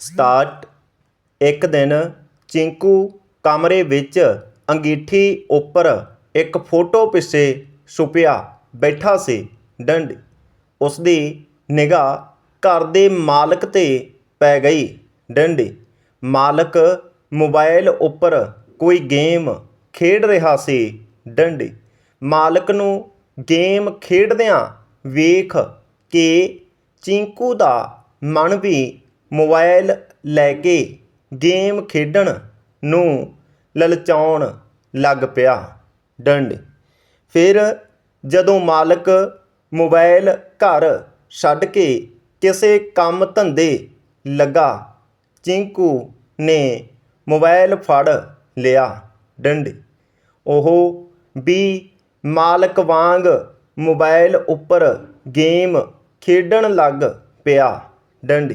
Start. ਇੱਕ ਦਿਨ ਚਿੰਕੂ ਕਮਰੇ ਵਿੱਚ ਅੰਗੀਠੀ ਉੱਪਰ ਇੱਕ ਫੋਟੋ ਪਿੱਛੇ ਛੁਪਿਆ ਬੈਠਾ ਸੀ ਡੰਡ। ਉਸਦੀ ਨਿਗਾਹ ਘਰ ਦੇ ਮਾਲਕ 'ਤੇ ਪੈ ਗਈ ਡੰਡੀ। ਮਾਲਕ ਮੋਬਾਈਲ ਉੱਪਰ ਕੋਈ ਗੇਮ ਖੇਡ ਰਿਹਾ ਸੀ ਡੰਡੀ। ਮਾਲਕ ਨੂੰ ਗੇਮ ਖੇਡਦਿਆਂ ਵੇਖ ਕੇ ਚਿੰਕੂ ਦਾ ਮਨ ਵੀ ਮੋਬਾਇਲ ਲੈ ਕੇ ਗੇਮ ਖੇਡਣ ਨੂੰ ਲਲਚਾਉਣ ਲੱਗ ਪਿਆ। ਡੰਡ। ਫਿਰ ਜਦੋਂ ਮਾਲਕ ਮੋਬਾਇਲ ਘਰ ਛੱਡ ਕੇ ਕਿਸੇ ਕੰਮ ਧੰਦੇ ਲੱਗਾ, ਚਿੰਕੂ ਨੇ ਮੋਬਾਇਲ ਫੜ ਲਿਆ। ਡੰਡ। ਉਹ ਵੀ ਮਾਲਕ ਵਾਂਗ ਮੋਬਾਈਲ ਉੱਪਰ ਗੇਮ ਖੇਡਣ ਲੱਗ ਪਿਆ। ਡੰਡੀ।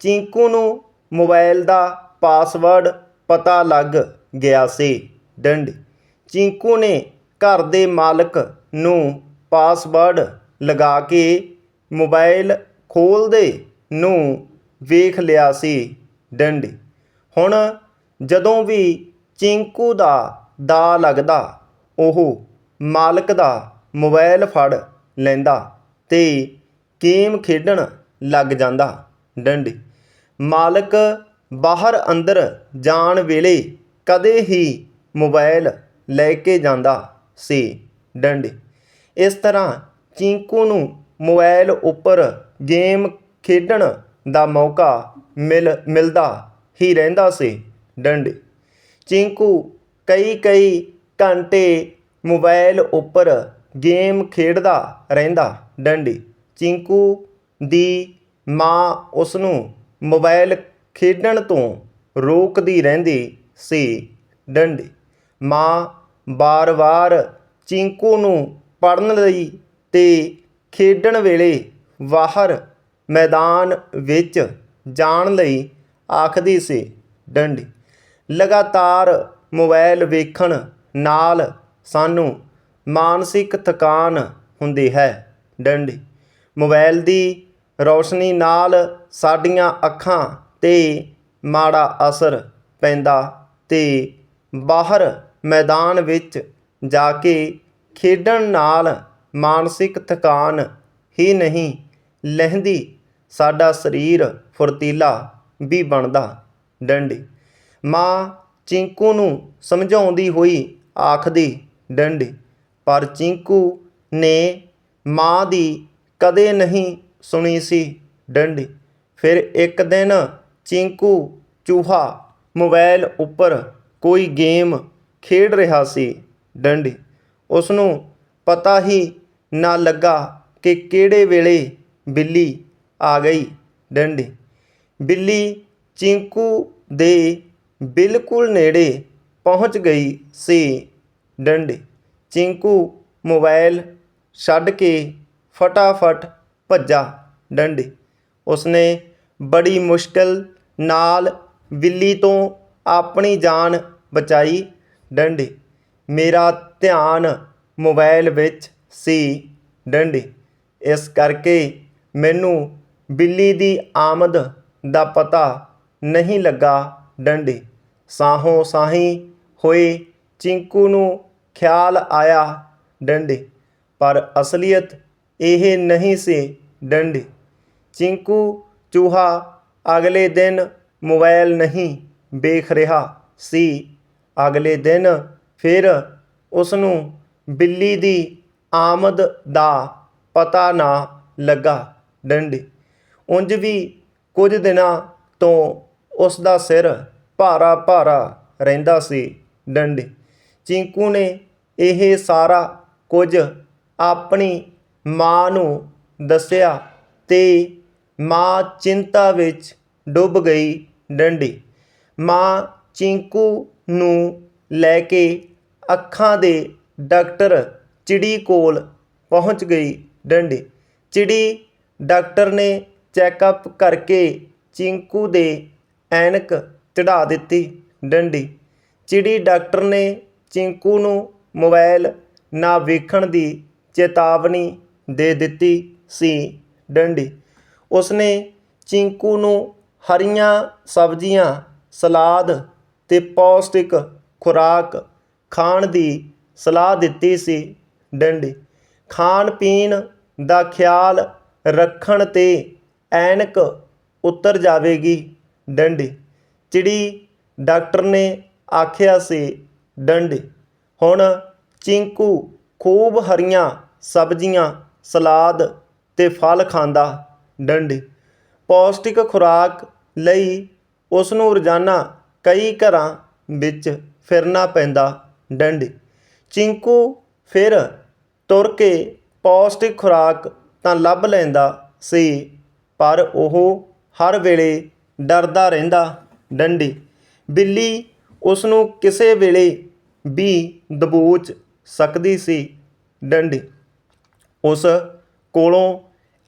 ਚਿੰਕੂ ਨੂੰ ਮੋਬਾਈਲ ਦਾ ਪਾਸਵਰਡ ਪਤਾ ਲੱਗ ਗਿਆ ਸੀ। ਡੰਡ। ਚਿੰਕੂ ਨੇ ਘਰ ਦੇ ਮਾਲਕ ਨੂੰ ਪਾਸਵਰਡ ਲਗਾ ਕੇ ਮੋਬਾਈਲ ਖੋਲਦੇ ਨੂੰ ਵੇਖ ਲਿਆ ਸੀ। ਡੰਡੀ। ਹੁਣ ਜਦੋਂ ਵੀ ਚਿੰਕੂ ਦਾ ਦਾ ਲੱਗਦਾ, ਉਹ ਮਾਲਕ ਦਾ ਮੋਬਾਈਲ ਫੜ ਲੈਂਦਾ ਤੇ ਗੇਮ ਖੇਡਣ ਲੱਗ ਜਾਂਦਾ। ਡੰਡੀ। ਮਾਲਕ ਬਾਹਰ ਅੰਦਰ ਜਾਣ ਵੇਲੇ ਕਦੇ ਹੀ ਮੋਬਾਈਲ ਲੈ ਕੇ ਜਾਂਦਾ ਸੀ ਡੰਡੀ। ਇਸ ਤਰ੍ਹਾਂ ਚਿੰਕੂ ਨੂੰ ਮੋਬਾਈਲ ਉੱਪਰ ਗੇਮ ਖੇਡਣ ਦਾ ਮੌਕਾ ਮਿਲ, ਮਿਲਦਾ ਹੀ ਰਹਿੰਦਾ ਸੀ ਡੰਡੀ। ਚਿੰਕੂ ਕਈ ਕਈ ਘੰਟੇ ਮੋਬਾਈਲ ਉੱਪਰ ਗੇਮ ਖੇਡਦਾ ਰਹਿੰਦਾ ਡੰਡੀ। ਚਿੰਕੂ ਦੀ ਮਾਂ ਉਸ ਨੂੰ ਮੋਬਾਈਲ ਖੇਡਣ ਤੋਂ ਰੋਕਦੀ ਰਹਿੰਦੀ ਸੀ। ਡੰਡੀ ਮਾਂ ਵਾਰ ਵਾਰ ਚਿੰਕੂ ਨੂੰ ਪੜ੍ਹਨ ਲਈ ਤੇ ਖੇਡਣ ਵੇਲੇ ਬਾਹਰ ਮੈਦਾਨ ਵਿੱਚ ਜਾਣ ਲਈ ਆਖਦੀ ਸੀ। ਡੰਡੀ ਲਗਾਤਾਰ ਮੋਬਾਈਲ ਵੇਖਣ ਨਾਲ ਸਾਨੂੰ ਮਾਨਸਿਕ ਥਕਾਨ ਹੁੰਦੀ ਹੈ। ਡੰਡੀ ਮੋਬਾਈਲ ਦੀ ਰੌਸ਼ਨੀ ਨਾਲ ਸਾਡੀਆਂ ਅੱਖਾਂ 'ਤੇ ਮਾੜਾ ਅਸਰ ਪੈਂਦਾ ਅਤੇ ਬਾਹਰ ਮੈਦਾਨ ਵਿੱਚ ਜਾ ਕੇ ਖੇਡਣ ਨਾਲ ਮਾਨਸਿਕ ਥਕਾਨ ਹੀ ਨਹੀਂ ਲਹਿੰਦੀ, ਸਾਡਾ ਸਰੀਰ ਫੁਰਤੀਲਾ ਵੀ ਬਣਦਾ। ਡੰਡੀ, ਮਾਂ ਚਿੰਕੂ ਨੂੰ ਸਮਝਾਉਂਦੀ ਹੋਈ ਆਖਦੀ, ਡੰਡੀ, ਪਰ ਚਿੰਕੂ ਨੇ ਮਾਂ ਦੀ ਕਦੇ ਨਹੀਂ ਸੁਣੀ ਸੀ ਡੰਡੀ। ਫਿਰ ਇੱਕ ਦਿਨ ਚਿੰਕੂ ਚੂਹਾ ਮੋਬਾਈਲ ਉੱਪਰ ਕੋਈ ਗੇਮ ਖੇਡ ਰਿਹਾ ਸੀ ਡੰਡੀ। ਉਸ ਨੂੰ ਪਤਾ ਹੀ ਨਾ ਲੱਗਾ ਕਿ ਕਿਹੜੇ ਵੇਲੇ ਬਿੱਲੀ ਆ ਗਈ ਡੰਡੀ। ਬਿੱਲੀ ਚਿੰਕੂ ਦੇ ਬਿਲਕੁਲ ਨੇੜੇ ਪਹੁੰਚ ਗਈ ਸੀ ਡੰਡੀ। ਚਿੰਕੂ ਮੋਬਾਈਲ ਛੱਡ ਕੇ ਫਟਾਫਟ ਭੱਜਾ ਡੰਡੀ। ਉਸਨੇ ਬੜੀ ਮੁਸ਼ਕਲ ਨਾਲ ਬਿੱਲੀ ਤੋਂ ਆਪਣੀ ਜਾਨ ਬਚਾਈ ਡੰਡੀ। ਮੇਰਾ ਧਿਆਨ ਮੋਬਾਈਲ ਵਿੱਚ ਸੀ ਡੰਡੀ। ਇਸ ਕਰਕੇ ਮੈਨੂੰ ਬਿੱਲੀ ਦੀ ਆਮਦ ਦਾ ਪਤਾ ਨਹੀਂ ਲੱਗਾ ਡੰਡੀ। ਸਾਹੋਂ ਸਾਹੀਂ ਹੋਏ ਚਿੰਕੂ ਨੂੰ ਖਿਆਲ ਆਇਆ ਡੰਡੀ। ਪਰ ਅਸਲੀਅਤ ਇਹ ਨਹੀਂ ਸੀ ਡੰਡੀ। ਚਿੰਕੂ ਚੂਹਾ ਅਗਲੇ ਦਿਨ ਮੋਬਾਈਲ ਨਹੀਂ ਵੇਖ ਰਿਹਾ ਸੀ। ਅਗਲੇ ਦਿਨ ਫਿਰ ਉਸ ਨੂੰ ਬਿੱਲੀ ਦੀ ਆਮਦ ਦਾ ਪਤਾ ਨਾ ਲੱਗਾ ਡੰਡੀ। ਉਂਝ ਵੀ ਕੁਝ ਦਿਨਾਂ ਤੋਂ ਉਸ ਦਾ ਸਿਰ ਭਾਰਾ ਭਾਰਾ ਰਹਿੰਦਾ ਸੀ ਡੰਡੀ। ਚਿੰਕੂ ਨੇ ਇਹ ਸਾਰਾ ਕੁਝ ਆਪਣੀ ਮਾਂ ਨੂੰ ਦੱਸਿਆ ਤੇ ਮਾਂ ਚਿੰਤਾ ਵਿੱਚ ਡੁੱਬ ਗਈ ਡੰਡੀ। ਮਾਂ ਚਿੰਕੂ ਨੂੰ ਲੈ ਕੇ ਅੱਖਾਂ ਦੇ ਡਾਕਟਰ ਚਿੜੀ ਕੋਲ ਪਹੁੰਚ ਗਈ ਡੰਡੀ। ਚਿੜੀ ਡਾਕਟਰ ਨੇ ਚੈੱਕਅਪ ਕਰਕੇ ਚਿੰਕੂ ਦੇ ਐਨਕ ਚੜਾ ਦਿੱਤੀ ਡੰਡੀ। ਚਿੜੀ ਡਾਕਟਰ ਨੇ ਚਿੰਕੂ ਨੂੰ ਮੋਬਾਈਲ ਨਾ ਵੇਖਣ ਦੀ ਚੇਤਾਵਨੀ ਦੇ ਦਿੱਤੀ ਸੀ ਡੰਡੀ। ਉਸਨੇ ਚਿੰਕੂ ਨੂੰ ਹਰੀਆਂ ਸਬਜ਼ੀਆਂ, ਸਲਾਦ ਤੇ ਪੌਸ਼ਟਿਕ ਖੁਰਾਕ ਖਾਣ ਦੀ ਸਲਾਹ ਦਿੱਤੀ ਸੀ ਡੰਡੀ। ਖਾਣ ਪੀਣ ਦਾ ਖਿਆਲ ਰੱਖਣ ਤੇ ਐਨਕ ਉਤਰ ਜਾਵੇਗੀ ਡੰਡੀ, ਚਿੜੀ ਡਾਕਟਰ ਨੇ ਆਖਿਆ ਸੀ ਡੰਡੀ। ਹੁਣ ਚਿੰਕੂ ਖੂਬ ਹਰੀਆਂ ਸਬਜ਼ੀਆਂ ਸਲਾਦ ਅਤੇ ਫਲ ਖਾਂਦਾ ਡੰਡੀ। ਪੌਸ਼ਟਿਕ ਖੁਰਾਕ ਲਈ ਉਸ ਨੂੰ ਰੋਜ਼ਾਨਾ ਕਈ ਘਰਾਂ ਵਿੱਚ ਫਿਰਨਾ ਪੈਂਦਾ ਡੰਡੀ। ਚਿੰਕੂ ਫਿਰ ਤੁਰ ਕੇ ਪੌਸ਼ਟਿਕ ਖੁਰਾਕ ਤਾਂ ਲੱਭ ਲੈਂਦਾ ਸੀ, ਪਰ ਉਹ ਹਰ ਵੇਲੇ ਡਰਦਾ ਰਹਿੰਦਾ ਡੰਡੀ। ਬਿੱਲੀ ਉਸ ਨੂੰ ਕਿਸੇ ਵੇਲੇ ਵੀ ਦਬੋਚ ਸਕਦੀ ਸੀ ਡੰਡੀ। ਉਸ ਕੋਲੋਂ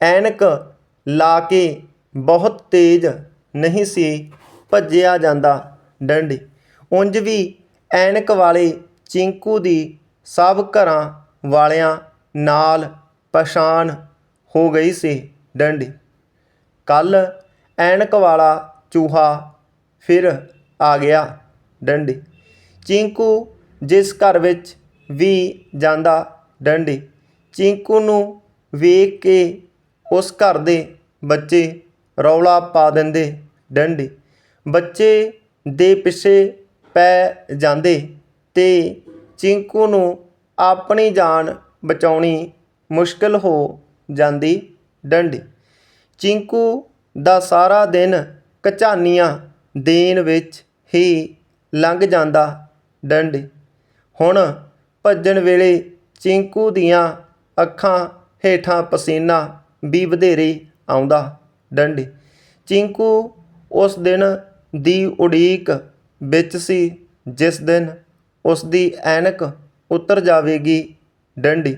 ਐਨਕ ਲਾ ਕੇ ਬਹੁਤ ਤੇਜ਼ ਨਹੀਂ ਸੀ ਭੱਜਿਆ ਜਾਂਦਾ। ਡੰਡੀ, ਉਂਝ ਵੀ ਐਨਕ ਵਾਲੇ ਚਿੰਕੂ ਦੀ ਸਭ ਘਰਾਂ ਵਾਲਿਆਂ ਨਾਲ ਪਛਾਣ ਹੋ ਗਈ ਸੀ। ਡੰਡੀ ਕੱਲ ਐਨਕ ਵਾਲਾ ਚੂਹਾ ਫਿਰ ਆ ਗਿਆ। ਡੰਡੀ, ਚਿੰਕੂ ਜਿਸ ਘਰ ਵਿੱਚ ਵੀ ਜਾਂਦਾ। ਡੰਡੀ ਚਿੰਕੂ ਨੂੰ ਵੇਖ ਕੇ ਉਸ ਘਰ ਦੇ ਬੱਚੇ ਰੌਲਾ ਪਾ ਦਿੰਦੇ, ਡੰਡੀ। ਬੱਚੇ ਦੇ ਪਿੱਛੇ ਪੈ ਜਾਂਦੇ ਤੇ ਚਿੰਕੂ ਨੂੰ ਆਪਣੀ ਜਾਨ ਬਚਾਉਣੀ ਮੁਸ਼ਕਲ ਹੋ ਜਾਂਦੀ, ਡੰਡੀ। ਚਿੰਕੂ ਦਾ ਸਾਰਾ ਦਿਨ ਕਚਾਨੀਆਂ ਦੇਣ ਵਿੱਚ ਹੀ ਲੰਘ ਜਾਂਦਾ, ਡੰਡੀ। ਹੁਣ ਭੱਜਣ ਵੇਲੇ ਚਿੰਕੂ ਦੀਆਂ ਅੱਖਾਂ ਹੇਠਾਂ ਪਸੀਨਾ ਵੀ ਵਧੇਰੇ ਆਉਂਦਾ ਡੰਡੀ। ਚਿੰਕੂ ਉਸ ਦਿਨ ਦੀ ਉਡੀਕ ਵਿੱਚ ਸੀ, ਜਿਸ ਦਿਨ ਉਸ ਦੀ ਐਨਕ ਉਤਰ ਜਾਵੇਗੀ ਡੰਡੀ।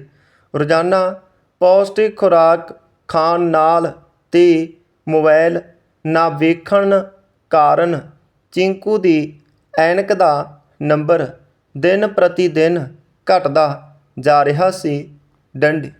ਰੋਜ਼ਾਨਾ ਪੌਸ਼ਟਿਕ ਖੁਰਾਕ ਖਾਣ ਨਾਲ ਤੇ ਮੋਬਾਈਲ ਨਾ ਵੇਖਣ ਕਾਰਨ ਚਿੰਕੂ ਦੀ ਐਨਕ ਦਾ ਨੰਬਰ ਦਿਨ ਪ੍ਰਤੀ ਦਿਨ ਘਟਦਾ ਜਾ ਰਿਹਾ ਸੀ। ਡੰਡੀ